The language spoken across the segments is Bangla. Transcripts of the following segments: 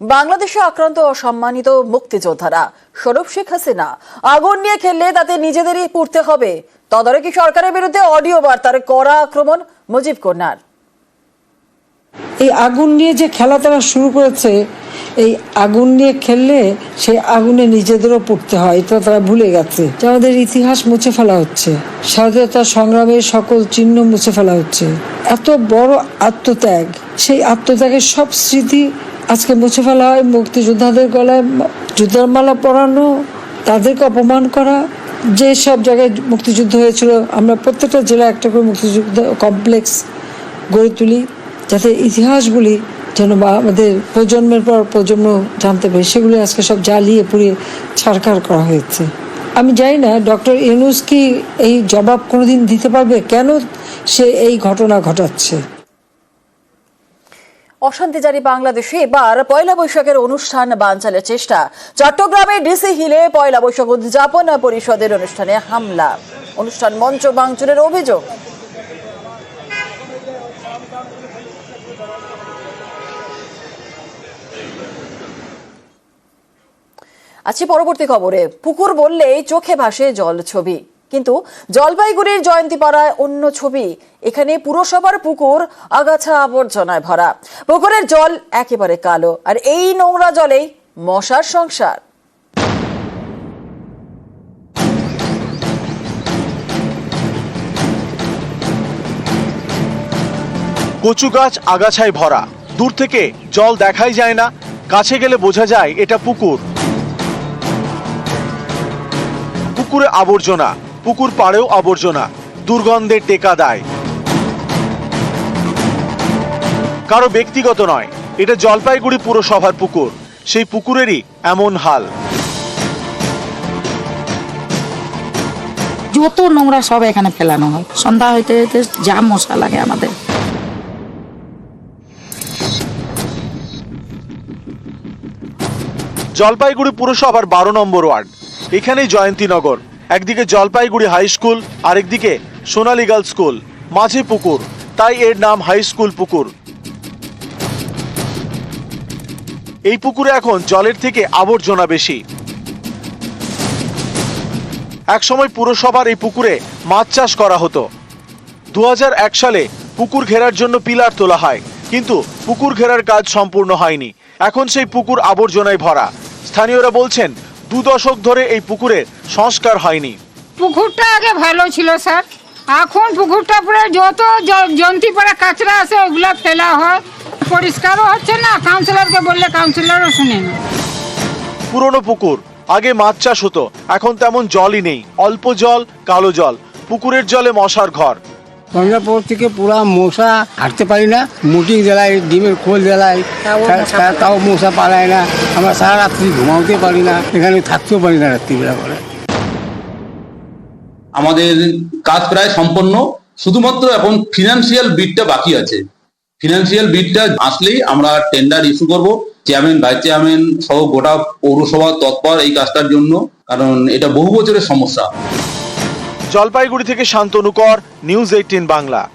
বাংলাদেশে আক্রান্ত অসম্মানিত মুক্তিযোদ্ধারা সৌরভ শেখ হাসিনা। আগুন নিয়ে খেললে তাতে নিজেদেরই পড়তে হবে। তদারকি সরকারের বিরুদ্ধে অডিও বার্তার কড়া আক্রমণ মুজিব কন্যার। এই আগুন নিয়ে যে খেলা তারা শুরু করেছে, এই আগুন নিয়ে খেললে সেই আগুনে নিজেদেরও পড়তে হয়, এটা তারা ভুলে গেছে। আমাদের ইতিহাস মুছে ফেলা হচ্ছে। স্বাধীনতা সংগ্রামের সকল চিহ্ন মুছে ফেলা হচ্ছে। এত বড় আত্মত্যাগ, সেই আত্মত্যাগের সব স্মৃতি আজকে মুছে ফেলা হয়, মুক্তিযোদ্ধাদের গলায় যুদ্ধের মালা পরানো, তাদেরকে অপমান করা, যে সব জায়গায় মুক্তিযুদ্ধ হয়েছিল, আমরা প্রত্যেকটা জেলায় একটা করে মুক্তিযুদ্ধ কমপ্লেক্স গড়ে তুলি, যাতে ইতিহাসগুলি যেন আমাদের প্রজন্মের পর প্রজন্ম জানতে পারে। সেগুলি আজকে সব জ্বালিয়ে পুড়িয়ে ছাড়খাড় করা হয়েছে। আমি জানি না, ডক্টর ইউনুস কি এই জবাব কোনোদিন দিতে পারবে? কেন সে এই ঘটনা ঘটাচ্ছে? অশান্তি জারি বাংলাদেশে। এবার পয়লা বৈশাখের অনুষ্ঠান বানচালের চেষ্টা। চট্টগ্রামে ডিসি হিলে পয়লা বৈশাখ উদযাপন পরিষদের অনুষ্ঠানে হামলা। অনুষ্ঠান মঞ্চ ভাঙচুরের অভিযোগ। আছি পরবর্তী খবরে, পুকুর বললেই চোখে ভাসে জল ছবি। কিন্তু জলপাইগুড়ির জয়ন্তীপাড়ায় অন্য ছবি। এখানে পুরসভার পুকুর, আগাছা আবর্জনায় ভরা। পুকুরের জল একেবারে কালো। আর এই নোংরা জলেই মশার সংসার। কচু গাছ আগাছায় ভরা। দূর থেকে জল দেখাই যায় না। কাছে গেলে বোঝা যায় এটা পুকুর। পুকুরে আবর্জনা। পুকুর পাড়েও আবর্জনা। দুর্গন্ধে টেকা দেয়। কারও ব্যক্তিগত নয় এটা জলপাইগুড়ি পুরসভার পুকুর। সেই পুকুরেরই এমন হাল। যত নোংরা সব এখানে ফেলানো হয়। সন্ধ্যা হইতে হইতে যা মশা লাগে আমাদের। জলপাইগুড়ি পুরসভার বারো নম্বর ওয়ার্ড এখানেই জয়ন্তীনগর। একদিকে জলপাইগুড়ি হাই স্কুল, আরেকদিকে সোনালী গার্লস স্কুল, মাঝে পুকুর, তাই এর নাম হাই স্কুল পুকুর। এই পুকুরে এখন জলের থেকে আবর্জনা বেশি। একসময় পুরসভার এই পুকুরে মাছ চাষ করা হতো। দু হাজার এক সালে পুকুর ঘেরার জন্য পিলার তোলা হয়, কিন্তু পুকুর ঘেরার কাজ সম্পূর্ণ হয়নি। এখন সেই পুকুর আবর্জনায় ভরা। স্থানীয়রা বলছেন দু দশক ধরে এই পুকুরের সংস্কার হয়নি। পুকুরটা আগে ভালো ছিল স্যার। এখন পুকুরটা পুরো যত জ- জন্তি পড়া কাঁচরা আছে ওগুলো ফেলা হয়। পরিষ্কারও হচ্ছে না কাউন্সিলরকে বললে কাউন্সিলরও শুনে না পুরনো পুকুর আগে মাছ চাষ হতো এখন তেমন জলই নেই অল্প জল কালো জল। পুকুরের জলে মশার ঘর। সন্ধ্যার পর থেকে পুরা মশা হাঁটতে পারি না মুটি জ্বালাই ডিমের খোল জ্বালাই তাও মশা পালায় না আমরা সারা রাত্রি ঘুমাতে পারি না এখানে থাকতেও পারি না রাত্রিবেলা করে। আমাদের কাজ প্রায় সম্পন্ন শুধুমাত্র এখন ফিনান্সিয়াল বিডটা বাকি আছে। ফিনান্সিয়াল বিডটা আসলেই আমরা টেন্ডার ইস্যু করব চেয়ারম্যান ভাইস চেয়ারম্যান সহ গোটা পৌরসভা তৎপর এই কাজটার জন্য কারণ এটা বহু বছরের সমস্যা। জলপাইগুড়ি থেকে Shantanu Kar news eighteen Bangla.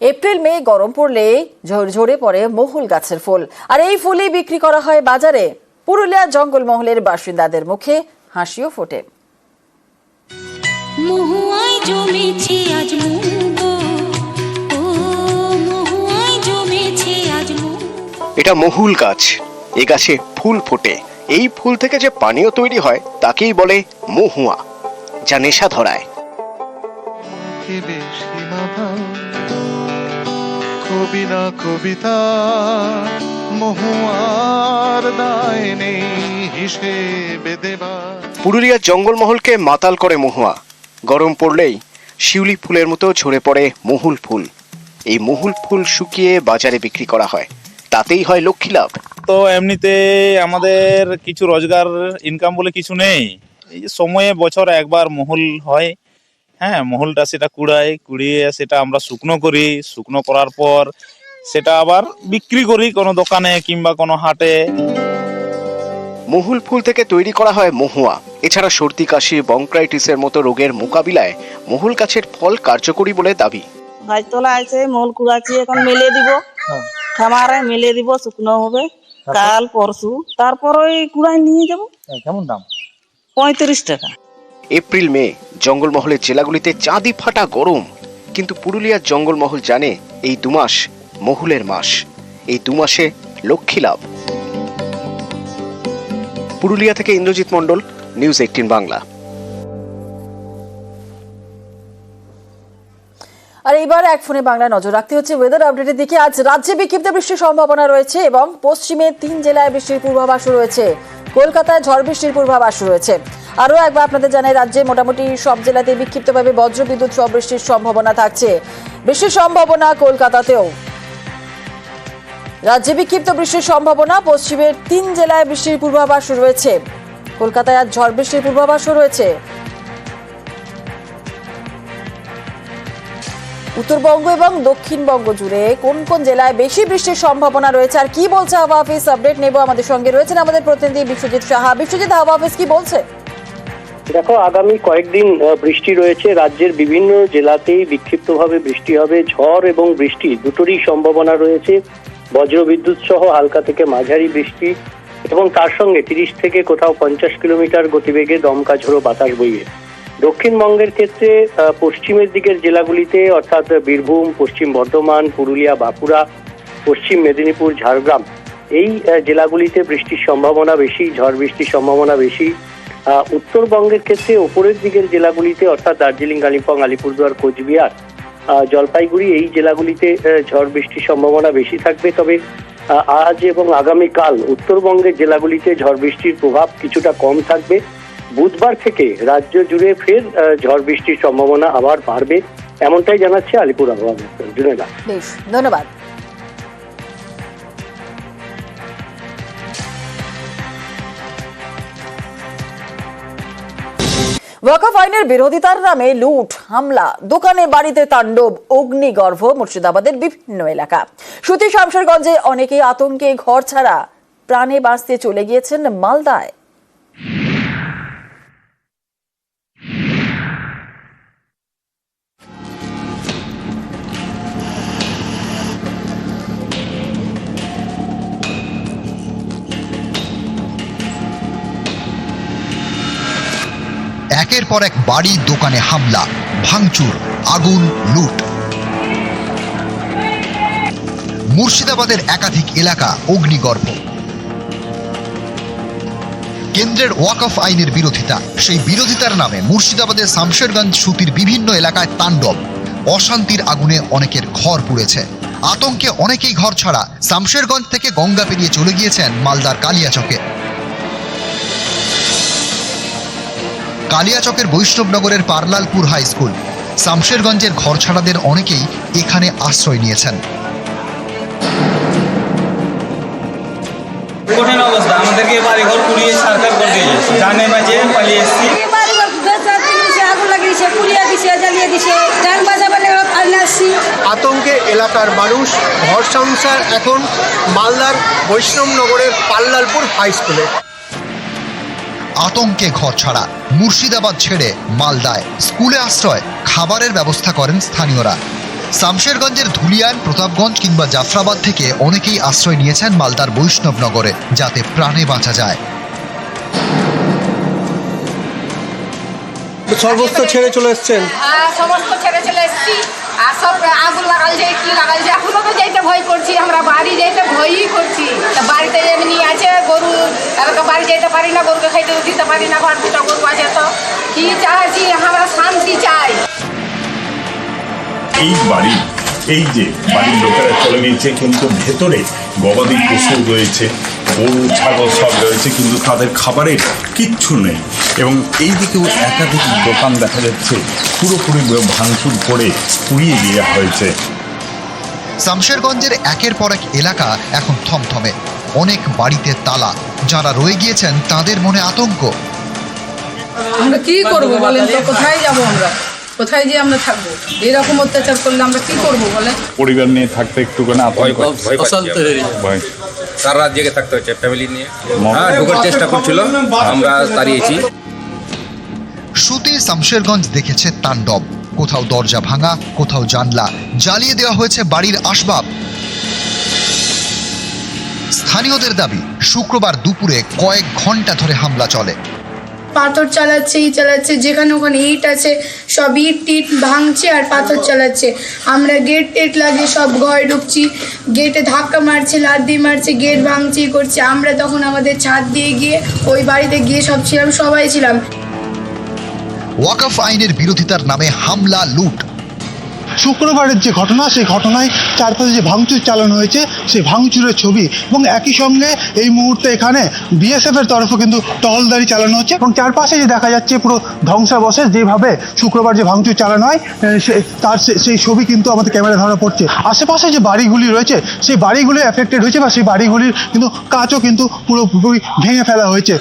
April May গরম পড়লে ঝর- ঝরে পড়ে মহুল গাছের ফুল। আর এই ফুলই বিক্রি করা হয় বাজারে। পুরুলিয়া জঙ্গলমহলের বাসিন্দাদের মুখে হাসিও ফোটে। মহুয়ায় জমেছে আজ মুগো। ও মহুয়ায় জমেছে আজ মুগো। এটা মহুল গাছ। এ গাছে ফুল ফোটে। এই ফুল থেকে যে পানীয় তৈরি হয় তাকেই বলে মহুয়া যা নেশা ধরায়। কবি না কবিতা মহুয়ার দায় নেই হিসেবে দেবার পুরুলিয়ার জঙ্গলমহলকে মাতাল করে মহুয়া গরম পড়লেই শিউলি ফুলের মতো ঝরে পড়ে মহুল ফুল। এই মহুল ফুল শুকিয়ে বাজারে বিক্রি করা হয়। তাতেই হয় লক্ষ্মী লাভ। তো এমনিতে আমাদের কিছু রোজগার ইনকাম বলে কিছু নেই। এই যে সময়ে বছর একবার মহুল হয় হ্যাঁ মহুলটা সেটা কুড়াই কুড়িয়ে সেটা আমরা শুকনো করি শুকনো করার পর সেটা আবার বিক্রি করি কোনো দোকানে কিংবা কোনো হাটে। মহুল ফুল থেকে তৈরি করা হয় মহুয়া। এছাড়া সর্দি কাশি বংক্রাইটিসের মতো রোগের মোকাবিলায় মহুল গাছের ফল কার্যকরী বলে দাবি। গাছ তোলা আছে মল কুড়াচ্ছি এখন মেলে দিব। খামারে মেলে দিব শুকনো হবে। কাল পরশু। তারপর ওই কুড়াই নিয়ে যাব। কেমন দাম? পঁয়ত্রিশ টাকা। এপ্রিল মে জঙ্গলমহলের জেলাগুলিতে চাঁদি ফাটা গরম। কিন্তু পুরুলিয়ার জঙ্গলমহল জানে এই দুমাস মহুলের মাস। এই দুমাসে লক্ষ্মী লাভ। পুরুলিয়া থেকে ইন্দ্রজিৎ মণ্ডল নিউজ এইটিন বাংলা। আর এবার এক ফোনে বাংলায় নজর রাখতে হচ্ছে ওয়েদার আপডেটের দিকে। আজ রাজ্যে বিক্ষিপ্ত বৃষ্টির সম্ভাবনা রয়েছে এবং পশ্চিমে তিন জেলায় বৃষ্টির পূর্বাভাস রয়েছে। কলকাতায় ঝড় বৃষ্টির পূর্বাভাস রয়েছে। আরও একবার আপনাদের জানাই, রাজ্যে মোটামুটি সব জেলাতে বিক্ষিপ্তভাবে বজ্রবিদ্যুৎ সহ বৃষ্টির সম্ভাবনা থাকছে। বৃষ্টির সম্ভাবনা কলকাতাতেও। রাজ্যে বিক্ষিপ্ত বৃষ্টির সম্ভাবনা পশ্চিমের তিন জেলায় বৃষ্টির পূর্বাভাস রয়েছে। কলকাতায় আজ ঝড় বৃষ্টির পূর্বাভাসও রয়েছে। উত্তরবঙ্গ এবং দক্ষিণবঙ্গ জুড়ে কোন কোন জেলায় বেশি বৃষ্টির সম্ভাবনা রয়েছে? আর কি বলছে হাওয়া অফিস? আপডেট নেব আমাদের সঙ্গে। রয়েছেন আমাদের প্রতিনিধি বিশ্বজিৎ সাহা। বিশ্বজিৎ, হাওয়া অফিস কি বলছে? দেখো, আগামী কয়েকদিন বৃষ্টি রয়েছে। রাজ্যের বিভিন্ন জেলাতেই বিক্ষিপ্তভাবে বৃষ্টি হবে। ঝড় এবং বৃষ্টি দুটোরই সম্ভাবনা রয়েছে। বজ্রবিদ্যুৎ সহ হালকা থেকে মাঝারি বৃষ্টি এবং তার সঙ্গে তিরিশ থেকে কোথাও পঞ্চাশ কিলোমিটার গতিবেগে দমকা ঝোড়ো বাতাস বইবে দক্ষিণবঙ্গের ক্ষেত্রে পশ্চিমের দিকের জেলাগুলিতে, অর্থাৎ বীরভূম, পশ্চিম বর্ধমান, পুরুলিয়া, বাঁকুড়া, পশ্চিম মেদিনীপুর, ঝাড়গ্রাম, এই জেলাগুলিতে বৃষ্টির সম্ভাবনা বেশি, ঝড় বৃষ্টির সম্ভাবনা বেশি। উত্তরবঙ্গের ক্ষেত্রে ওপরের দিকের জেলাগুলিতে, অর্থাৎ দার্জিলিং কালিম্পং আলিপুরদুয়ার, কোচবিহার জলপাইগুড়ি, এই জেলাগুলিতে ঝড় বৃষ্টির সম্ভাবনা বেশি থাকবে। তবে আজ এবং আগামীকাল উত্তরবঙ্গের জেলাগুলিতে ঝড় বৃষ্টির প্রভাব কিছুটা কম থাকবে। বুধবার থেকে রাজ্য জুড়ে ফের ঝড় বৃষ্টির সম্ভাবনা আবার বাড়বে, এমনটাই জানাচ্ছে আলিপুর আবহাওয়া জুনেদা ধন্যবাদ। ওয়াকফ আইনের বিরোধিতার নামে লুট, হামলা, দোকানে বাড়িতে তাণ্ডব, অগ্নিগর্ভ মুর্শিদাবাদের বিভিন্ন এলাকা। সুতি শামশেরগঞ্জে অনেকেই আতঙ্কে ঘর ছাড়া প্রাণে বাঁচতে চলে গিয়েছেন মালদায়। একের পর এক বাড়ি দোকানে হামলা, ভাঙচুর, আগুন, লুট। মুর্শিদাবাদের একাধিক এলাকা অগ্নিগর্ভ। কেন্দ্রের ওয়াকফ আইনের বিরোধিতা, সেই বিরোধিতার নামে মুর্শিদাবাদের শামশেরগঞ্জ সুতির বিভিন্ন এলাকায় তাণ্ডব। অশান্তির আগুনে অনেকের ঘর পুড়েছে। আতঙ্কে অনেকেই ঘর ছাড়া শামশেরগঞ্জ থেকে গঙ্গা পেরিয়ে চলে গিয়েছেন মালদার কালিয়াচকে। কালিয়াচকের বৈষ্ণবনগরের পারলালপুর হাই স্কুল। শামশেরগঞ্জের ঘরছাড়াদের অনেকেই এখানে আশ্রয় নিয়েছেন। কঠিন অবস্থা। আমাদেরকে বাড়ি ঘর পুড়িয়ে সরকার করে দিয়েছে। জানে বাজে পালিয়ে এসছি। আগুন লাগিয়েছে পুড়িয়ে দিছে জ্বালিয়ে দিছে। যান বাজাবে আসছি। আতঙ্কে এলাকার মানুষ ঘর সংসার এখন মালদার বৈষ্ণবনগরের পাল্লালপুর হাই স্কুলে। আতঙ্কে ঘর ছাড়া। মুর্শিদাবাদ ছেড়ে মালদায় স্কুলে আশ্রয় খাবারের ব্যবস্থা করেন স্থানীয়রা। শামশেরগঞ্জের ধুলিয়ান প্রতাপগঞ্জ কিংবা জাফরাবাদ থেকে অনেকেই আশ্রয় নিয়েছেন মালদার বৈষ্ণবনগরে যাতে প্রাণে বাঁচা যায়। সর্বস্ব ছেড়ে চলে এসছেন? হ্যাঁ সমস্ত ছেড়ে চলে এসেছি। আর সব আগুন লাগাল যায় কি লাগাল যায় এখনও তো যাইতে ভয় করছি, আমরা বাড়ি যাইতে ভয়ই করছি। বাড়িতে এমনি আছে গরু এবার তো বাড়ি যাইতে পারি না, গরুকে খাইতে দিতে পারি না, ঘর দুটো গরু আছে তো। কি চাইছি, আমরা শান্তি চাই। এই বাড়ি, এই যে বাড়ির লোকেরা চলে গিয়েছে, কিন্তু ভেতরে গবাদি পশু রয়েছে, গরু, ছাগল সব রয়েছে, কিন্তু তাদের খাবারের কিচ্ছু নেই। এবং এই দিকেও একাধিক দোকান দেখা যাচ্ছে পুরোপুরি ভাঙচুর করে পুড়িয়ে দেওয়া হয়েছে। শামশেরগঞ্জের একের পর এক এলাকা এখন থমথমে। অনেক বাড়িতে তালা যারা রয়ে গিয়েছেন তাদের মনে আতঙ্ক। আমরা কি করব বলেন তো? কোথায় যাব আমরা? কোথায় যে আমরা থাকব? এরকম অত্যাচার করলে আমরা কি করব বলেন? পরিবার নিয়ে থাকতে একটুখানি আতঙ্ক ভয় সারা রাত জেগে থাকতে হচ্ছে ফ্যামিলি নিয়ে। হ্যাঁ ঢোকার চেষ্টা করছিল আমরা তাড়িয়েছি সুতি শামশেরগঞ্জ দেখেছে তাণ্ডব। কোথাও দরজা ভাঙা, কোথাও জানলা। জ্বালিয়ে দেওয়া হয়েছে বাড়ির আসবাব। স্থানীয়দের দাবি, শুক্রবার দুপুরে কয়েক ঘণ্টা ধরে হামলা চলে। পাথর চালাচ্ছে ই চালাচ্ছে, যেখানে ওখানে ইট আছে, সব ইট টিট ভাঙছে আর পাথর চালাচ্ছে। আমরা গেট টেট লাগিয়ে সব ঘরে ঢুকছি, গেটে ধাক্কা মারছে লাদ দিয়ে মারছে, গেট ভাঙছি করছে। আমরা তখন আমাদের ছাদ দিয়ে গিয়ে, ওই বাড়িতে গিয়ে সব ছিলাম, সবাই ছিলাম। ওয়াকফ আইনের বিরোধিতার নামে হামলা, লুট। শুক্রবারের যে ঘটনা, সেই ঘটনায় চারপাশে যে ভাঙচুর চালানো হয়েছে, সেই ভাঙচুরের ছবি এবং একই সঙ্গে এই মুহূর্তে এখানে বিএসএফ এর তরফে কিন্তু টহলদারি চালানো হচ্ছে এবং চারপাশে যে দেখা যাচ্ছে পুরো ধ্বংসাবশেষ, যেভাবে শুক্রবার যে ভাঙচুর চালানো হয় তার সেই ছবি কিন্তু আমাদের ক্যামেরা ধরা পড়ছে। আশেপাশে যে বাড়িগুলি রয়েছে, সেই বাড়িগুলি এফেক্টেড হয়েছে বা সেই বাড়িগুলির কিন্তু কাঁচও কিন্তু পুরোপুরি ভেঙে ফেলা হয়েছে।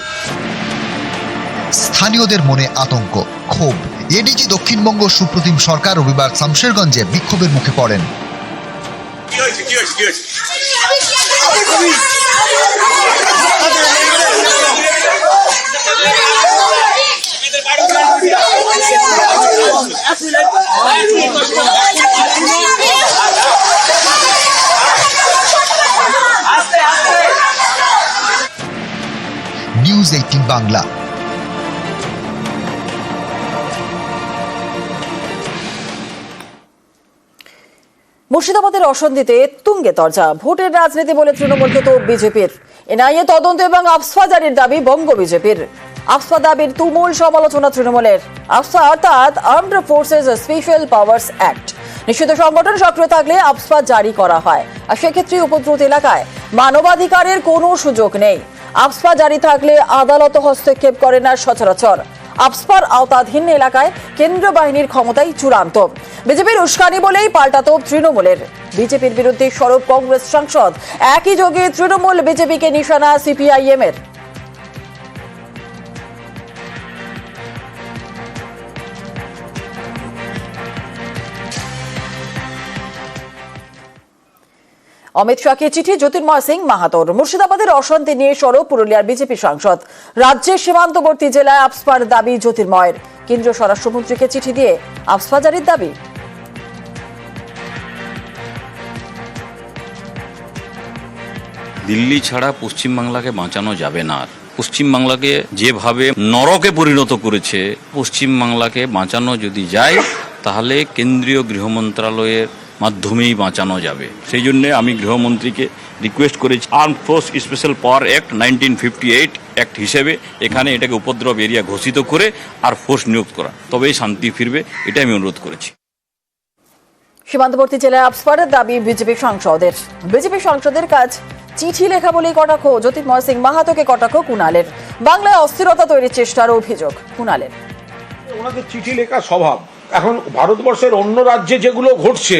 স্থানীয়দের মনে আতঙ্ক, ক্ষোভ। এডিজি দক্ষিণবঙ্গ সুপ্রতিম সরকার রবিবার শামশেরগঞ্জে বিক্ষোভের মুখে পড়েন। News eighteen Bangla. মুর্শিদাবাদের অসন্ধিতে তুঙ্গে তর্জা ভোটের রাজনীতি বলে তৃণমূলকে তো বিজেপির। এনআইএ তদন্ত এবং আফসফা জারির দাবি বঙ্গ বিজেপির। আফসফা দাবির তুমুল সমালোচনা তৃণমূলের। আফসফা অর্থাৎ armed forces special powers act নিষিদ্ধ সংগঠন সক্রিয় থাকলে আফসফা জারি করা হয়। আর সেক্ষেত্রে উপদ্রুত এলাকায় মানবাধিকারের কোনো সুযোগ নেই। আফসফা জারি থাকলে আদালত হস্তক্ষেপ করে না সচরাচর। আফসপার আওতাধীন এলাকায় কেন্দ্রীয় বাহিনীর ক্ষমতাই চূড়ান্ত। বিজেপির উস্কানি বলেই পাল্টাত তৃণমূলের। বিজেপির বিরুদ্ধে সরব কংগ্রেস সাংসদ একই যোগে তৃণমূল বিজেপিকে নিশানা সিপিআইএম এর অমিত শাহকে চিঠি, জ্যোতির্ময় সিং মাহাতোর। মুর্শিদাবাদের অশান্তি নিয়ে সরব পুরুলিয়ার বিজেপি সাংসদ। রাজ্যের সীমান্তবর্তী জেলায় আফসপার দাবি জ্যোতির্ময়ের। কেন্দ্রীয় স্বরাষ্ট্রমন্ত্রীকে চিঠি দিয়ে আফসপা জারির দাবি। দিল্লি ছাড়া পশ্চিমবাংলাকে বাঁচানো যাবে না আর। পশ্চিমবাংলাকে যেভাবে নরকে পরিণত করেছে পশ্চিমবাংলাকে বাঁচানো যদি যায়, তাহলে কেন্দ্রীয় গৃহ মন্ত্রণালয়ের মাধ্যমেই বাঁচানো যাবে। সেই জন্য আমি গৃহমন্ত্রীকে রিকোয়েস্ট করেছি। Arm force special power act nineteen fifty eight act হিসেবে এখানে এটাকে উপদ্রব এরিয়া ঘোষিত করে আর ফোর্স নিয়োগ করা। তবেই শান্তি ফিরবে এটা আমি অনুরোধ করেছি। সীমান্তবর্তী জেলায় আফসপারের দাবি বিজেপি সাংসদের। বিজেপি সাংসদের কাজ চিঠি লেখা বলেই কটাক্ষ। জ্যোতির্ময় সিং মাহাতোকে কটাক্ষ কুণালের। বাংলায় অস্থিরতা তৈরির চেষ্টার অভিযোগ কুণালের। ওনাদের চিঠি লেখা স্বভাব। এখন ভারতবর্ষের অন্য রাজ্যে যেগুলো ঘটছে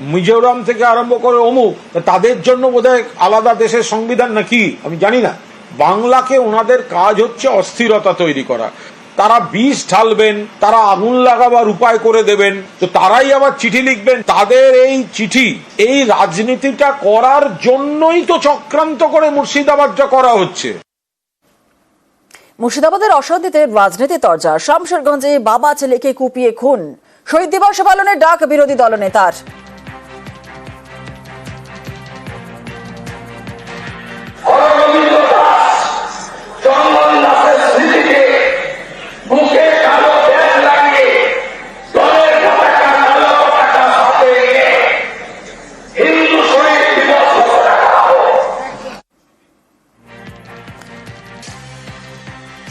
মিজোরাম থেকে আরম্ভ করে অমুক তাদের জন্য বোধহয় আলাদা দেশের সংবিধান নাকি? আমি জানি না। বাংলাকে ওনাদের কাজ হচ্ছে অস্থিরতা তৈরি করা। তারা বিষ ঢালবেন, তারা আগুন লাগাবার উপায় করে দেবেন, তো তারাই আবার চিঠি লিখবেন। তাদের এই চিঠি, এই রাজনীতিটা করার জন্যই তো চক্রান্ত করে মুর্শিদাবাদটা করা হচ্ছে। মুর্শিদাবাদের অশান্তিতে রাজনীতি তরজা শামশেরগঞ্জে বাবা ছেলেকে কুপিয়ে খুন। শহীদ দিবস পালনের ডাক বিরোধী দলনেতার।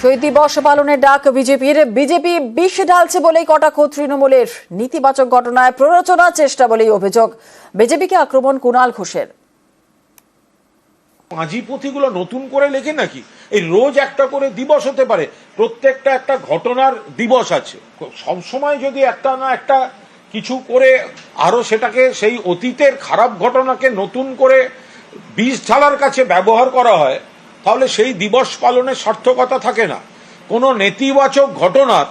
শহীদ দিবস পালনের ডাক বিজেপির। বিজেপি বিষ ঢালছে বলেই কটাক্ষ তৃণমূলের। নেতিবাচক ঘটনায় প্ররোচনার চেষ্টা বলেই অভিযোগ। বিজেপিকে আক্রমণ কুণাল ঘোষের। পুঁথিগুলো নতুন করে লেখে নাকি? এই রোজ একটা করে দিবস হতে পারে। প্রত্যেকটা একটা ঘটনার দিবস আছে। সবসময় যদি একটা না একটা কিছু করে আরও সেটাকে সেই অতীতের খারাপ ঘটনাকে নতুন করে বিষ ঢালার কাছে ব্যবহার করা হয় তাহলে সেই দিবস পালনের সার্থকতা থাকে না। কোনো নেতিবাচক ঘটনার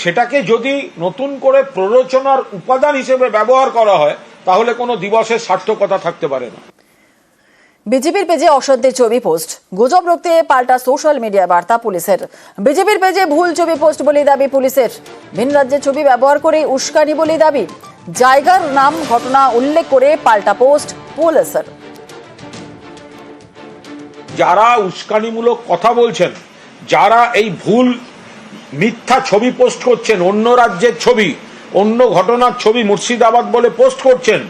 সেটাকে যদি নতুন করে প্ররোচনার উপাদান হিসেবে ব্যবহার করা হয়, তাহলে কোনো দিবসের সার্থকতা থাকতে পারে না। বিজেপির পেজে অসত্যের ছবি পোস্ট। গুজব রুখতে পাল্টা সোশ্যাল মিডিয়া বার্তা পুলিশের। বিজেপির পেজে ভুল ছবি পোস্ট বলে দাবি পুলিশের। ভিন রাজ্যের ছবি ব্যবহার করে উস্কানি বলে দাবি। জায়গার নাম ঘটনা উল্লেখ করে পাল্টা পোস্ট পুলিশের। যারা উস্কানিমূলক কথা বলছেন, যারা এই ভুল মিথ্যা ছবি পোস্ট করছেন, অন্য রাজ্যের ছবি, অন্য ঘটনার ছবি মুর্শিদাবাদ বলে পোস্ট করছেন,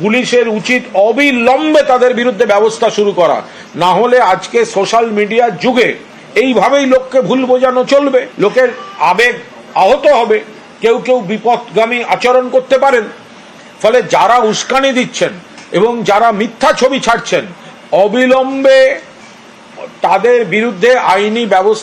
পুলিশের উচিত অবিলম্বে তাদের বিরুদ্ধে ব্যবস্থা শুরু করা। না হলে আজকে সোশ্যাল মিডিয়ার যুগে এইভাবেই লোককে ভুল বোঝানো চলবে, লোকের আবেগ আহত হবে, কেউ কেউ বিপদগামী আচরণ করতে পারেন। ফলে যারা উস্কানি দিচ্ছেন এবং যারা মিথ্যা ছবি ছাড়ছেন, অবিলম্বে তাদের বিরুদ্ধে আইনি ব্যবস্থা